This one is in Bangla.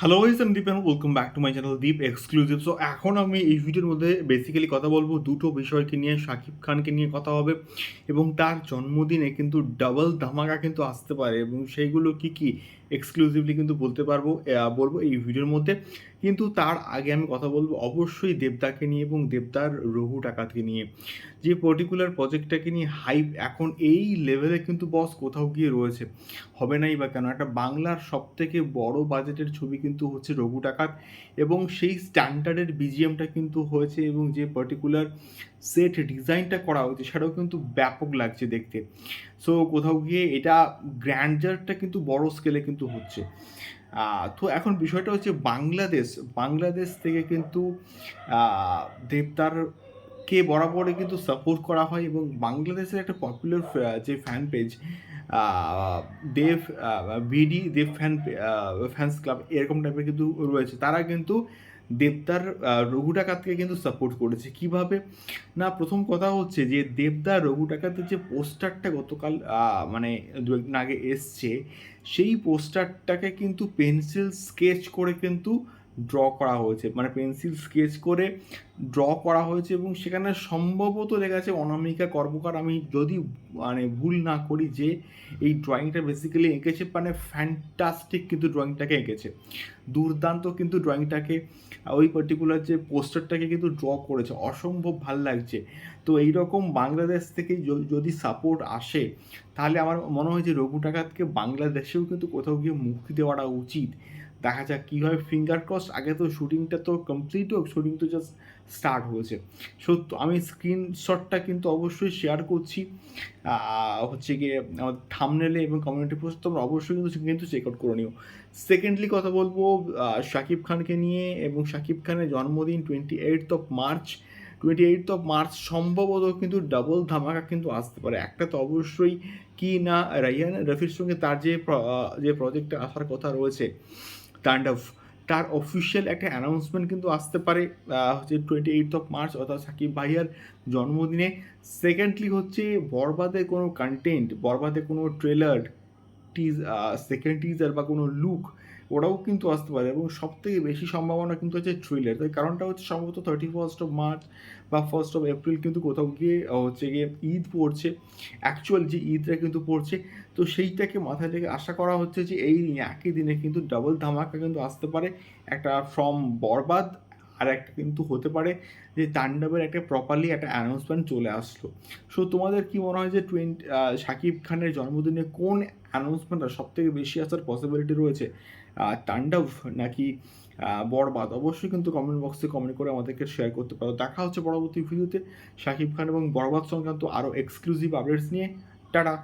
Hello OS I'm Deep and welcome back to my channel Deep exclusive so এখন আমি এই ভিডিওর মধ্যে বেসিক্যালি কথা বলব দুটো বিষয়কে নিয়ে শাকিব খানকে নিয়ে কথা হবে এবং তার জন্মদিনে কিন্তু ডাবল ধামাকা কিন্তু আসতে পারে এবং সেইগুলো কি কি এক্সক্লুসিভলি কিন্তু বলতে পারব বলব এই ভিডিওর মধ্যে। কিন্তু তার আগে আমি কথা বলব অবশ্যই দেবদাকে নিয়ে এবং দেবদার রঘু টাকাতকে নিয়ে। যে পার্টিকুলার প্রজেক্টটাকে নিয়ে হাইপ এখন এই লেভেলে কিন্তু বস কোথাও গিয়ে রয়েছে। হবে নাই বা কেন? একটা বাংলার সব থেকে বড় বাজেটের ছবি কিন্তু হচ্ছে রঘু টাকাত এবং সেই স্ট্যান্ডার্ডের বিজিএমটা কিন্তু হয়েছে এবং যে পার্টিকুলার সেট ডিজাইনটা করা হয়েছে সেটাও কিন্তু ব্যাপক লাগছে দেখতে। সো কোথাও গিয়ে এটা গ্র্যান্ডারটা কিন্তু বড় স্কেলে কিন্তু হচ্ছে। তো এখন বিষয়টা হচ্ছে বাংলাদেশ। বাংলাদেশ থেকে কিন্তু দেবতার কে বরাবরই কিন্তু সাপোর্ট করা হয় এবং বাংলাদেশের একটা পপুলার যে fan page Dev BD Dev fan fans club এরকম টাইপের কিন্তু রয়েছে। তারা কিন্তু দেবদার রঘু ডাকাতকে কিন্তু সাপোর্ট করেছে। কীভাবে? না, প্রথম কথা হচ্ছে যে দেবদার রঘু ডাকাতের যে পোস্টারটা গতকাল মানে দু একদিন আগে এসছে, সেই পোস্টারটাকে কিন্তু পেন্সিল স্কেচ করে কিন্তু ড্র করা হয়েছে। মানে পেন্সিল স্কেচ করে ড্র করা হয়েছে এবং সেখানে সম্ভবত লেখা অনামিকা কর্মকার। আমি যদি মানে ভুল না করি যে এই ড্রয়িংটা বেসিক্যালি এঁকেছে মানে ফ্যান্টাস্টিক কিন্তু ড্রয়িংটাকে এঁকেছে। দুর্দান্ত কিন্তু ড্রয়িংটাকে ওই পার্টিকুলার যে পোস্টারটাকে কিন্তু ড্র করেছে। অসম্ভব ভালো লাগছে। তো এই রকম বাংলাদেশ থেকে যদি সাপোর্ট আসে, তাহলে আমার মনে হয় যে রঘু টাকাতকে বাংলাদেশেও কিন্তু কোথাও গিয়ে মুক্তি দেওয়াটা উচিত। দেখা যাক কী হয় ফিঙ্গার ক্রস আগে তো শুটিংটা তো কমপ্লিট হোক শুটিং তো জাস্ট স্টার্ট হয়েছে। সত্য, আমি স্ক্রিনশটটা কিন্তু অবশ্যই শেয়ার করছি। হচ্ছে গিয়ে আমার থামনেলে এবং কমিউনিটি পোস্ট তোমরা অবশ্যই কিন্তু কিন্তু চেক আউট করে নিও। সেকেন্ডলি কথা বলব শাকিব খানকে নিয়ে এবং শাকিব খানের জন্মদিন twenty eight of March twenty eight of March সম্ভবত কিন্তু ডাবল ধামাকা কিন্তু আসতে পারে। একটা তো অবশ্যই কি না রাইয়ান রফির সঙ্গে তার যে যে প্রজেক্টে আসার কথা রয়েছে। তাণ্ডব তার অফিসিয়াল একটা অ্যানাউন্সমেন্ট কিন্তু আসতে পারে হচ্ছে টোয়েন্টি এইট অফ মার্চ অর্থাৎ সাকিব ভাইয়ার জন্মদিনে। সেকেন্ডলি হচ্ছে, বরবাদে কোনো কন্টেন্ট বরবাদে কোনো ট্রেলার টিজ সেকেন্ড টিজার বা কোনো লুক ওরাও কিন্তু আসতে পারে এবং সব থেকে বেশি সম্ভাবনা কিন্তু হচ্ছে থ্রিলার তাই কারণটা হচ্ছে সম্ভবত থার্টি ফার্স্ট অফ মার্চ বা ফার্স্ট অফ এপ্রিল কিন্তু কোথাও গিয়ে হচ্ছে গিয়ে ঈদ পড়ছে। অ্যাকচুয়াল যে ঈদটা কিন্তু পড়ছে, তো সেইটাকে মাথায় রেখে আশা করা হচ্ছে যে এই একই দিনে কিন্তু ডাবল ধামাকা কিন্তু আসতে পারে। একটা ফ্রম বরবাদ আর একটা কিন্তু হতে পারে যে তাণ্ডবের একটা প্রপারলি একটা অ্যানাউন্সমেন্ট চলে আসলো। সো তোমাদের কি মনে হয় যে টোয়েন্টি শাকিব খানের জন্মদিনে কোন অ্যানাউন্সমেন্টটা সব থেকে বেশি আসার পসিবিলিটি রয়েছে? তাণ্ডব নাকি বরবাদ? অবশ্যই কিন্তু কমেন্ট বক্সে কমেন্ট করে আমাদেরকে শেয়ার করতে পারো। দেখা হচ্ছে পরবর্তী ভিডিওতে শাকিব খান এবং বরবাদ সংক্রান্ত আরও এক্সক্লুসিভ আপডেটস নিয়ে। টাটা!